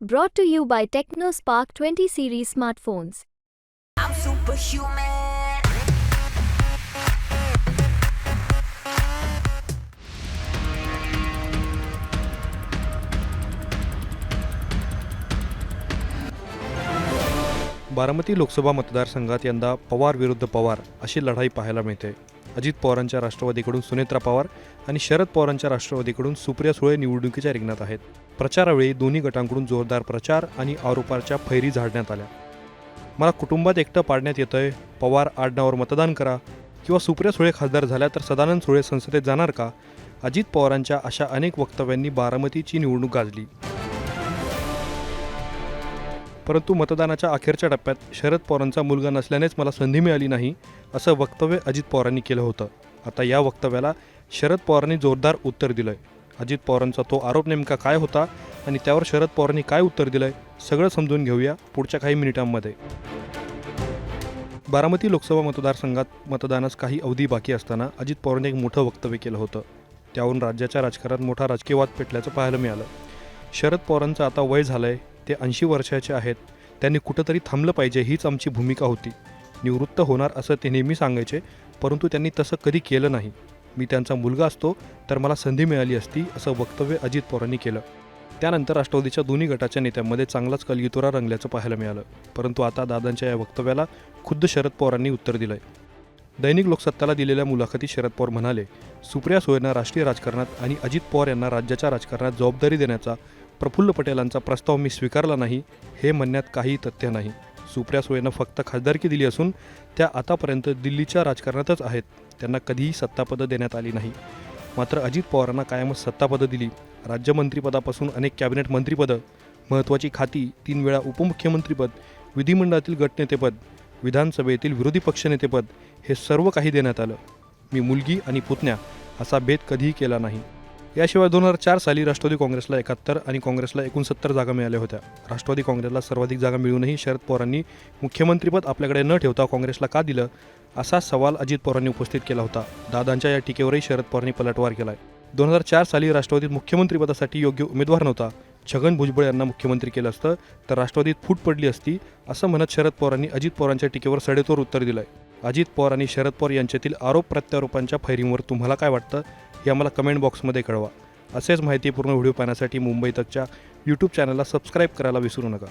Brought to you by TechnoSpark 20 series smartphones. I'm superhuman. Baramati Lok Sabha मतदारसंघात यंदा पवार विरुद्ध पवार अशी लढाई पाहायला मिळते अजित पवारांच्या राष्ट्रवादीकडून सुनेत्रा पवार आणि शरद पवारांच्या राष्ट्रवादीकडून सुप्रिया सुळे निवडणुकीच्या रिंगणात आहेत. प्रचारावेळी दोन्ही गटांकडून जोरदार प्रचार आणि आरोपाच्या फैरी झाडण्यात आल्या. मला कुटुंबात एकटं पाडण्यात येतंय. पवार आडनावर मतदान करा. किंवा सुप्रिया सुळे खासदार झाल्या तर सदानंद सुळे संसदेत जाणार का? अजित पवारांच्या अशा अनेक वक्तव्यांनी बारामतीची निवडणूक गाजली. परंतु मतदानाच्या अखेरच्या टप्प्यात शरद पवारांचा मुलगा नसल्यानेच मला संधी मिळाली नाही असं वक्तव्य अजित पवारांनी केलं होतं. आता या वक्तव्याला शरद पवारांनी जोरदार उत्तर दिलंय. अजित पवारांचा तो आरोप नेमका काय होता आणि त्यावर शरद पवारांनी काय उत्तर दिलंय सगळं समजून घेऊया पुढच्या काही मिनिटांमध्ये. बारामती लोकसभा मतदारसंघात मतदानास काही अवधी बाकी असताना अजित पवारांनी एक मोठं वक्तव्य केलं होतं. त्यावरून राज्याच्या राजकारणात मोठा राजकीय वाद पेटल्याचं पाहायला मिळालं. शरद पवारांचं आता वय झालं आहे ते ऐंशी वर्षाचे आहेत. त्यांनी कुठंतरी थांबलं पाहिजे हीच आमची भूमिका होती. निवृत्त होणार असं ते नेहमी सांगायचे परंतु त्यांनी तसं कधी केलं नाही. मी त्यांचा मुलगा असतो तर मला संधी मिळाली असती असं वक्तव्य अजित पवारांनी केलं. त्यानंतर राष्ट्रवादीच्या दोन्ही गटाच्या नेत्यांमध्ये चांगलाच कलयुतोरा रंगल्याचं पाहायला मिळालं. परंतु आता दादांच्या या वक्तव्याला खुद्द शरद पवारांनी उत्तर दिलंय. दैनिक लोकसत्ताला दिलेल्या मुलाखतीत शरद पवार म्हणाले सुप्रिया सुळेंना राष्ट्रीय राजकारणात आणि अजित पवार यांना राज्याच्या राजकारणात जबाबदारी देण्याचा प्रफुल्ल पटेलांचा प्रस्ताव मी स्वीकारला नाही हे म्हणण्यात काही तथ्य नाही. सुप्रिया सुळेनं फक्त खासदारकी दिली असून त्या आतापर्यंत दिल्लीच्या राजकारणातच आहेत. त्यांना कधीही सत्तापदं देण्यात आली नाही. मात्र अजित पवारांना कायमच सत्तापदं दिली. राज्यमंत्रीपदापासून अनेक कॅबिनेट मंत्रीपदं महत्त्वाची खाती तीन वेळा उपमुख्यमंत्रीपद विधिमंडळातील गटनेतेपद विधानसभेतील विरोधी पक्षनेतेपद हे सर्व काही देण्यात आलं. मी मुलगी आणि पुतण्या असा भेद कधीही केला नाही. याशिवाय दोन हजार चार साली राष्ट्रवादी काँग्रेसला एकाहत्तर आणि काँग्रेसला एकोणसत्तर जागा मिळाल्या होत्या. राष्ट्रवादी काँग्रेसला सर्वाधिक जागा मिळूनही शरद पवारांनी मुख्यमंत्रीपद आपल्याकडे न ठेवता काँग्रेसला का दिलं असा सवाल अजित पवारांनी उपस्थित केला होता. दादांच्या या टीकेवरही शरद पवारांनी पलटवार केलाय. दोन हजार चार साली राष्ट्रवादीत मुख्यमंत्रीपदासाठी योग्य उमेदवार नव्हता. छगन भुजबळ यांना मुख्यमंत्री केलं असतं तर राष्ट्रवादीत फूट पडली असती असं म्हणत शरद पवारांनी अजित पवारांच्या टीकेवर सडेतोड उत्तर दिलं आहे अजित पवार आणि शरद पवार यांच्यातील आरोप प्रत्यारोपांच्या फैरींवर तुम्हाला काय वाटतं हे आम्हाला कमेंट बॉक्समध्ये कळवा. असेच माहितीपूर्ण व्हिडिओ पाहण्यासाठी मुंबई तकच्या यूट्यूब चॅनलला सबस्क्राईब करायला विसरू नका.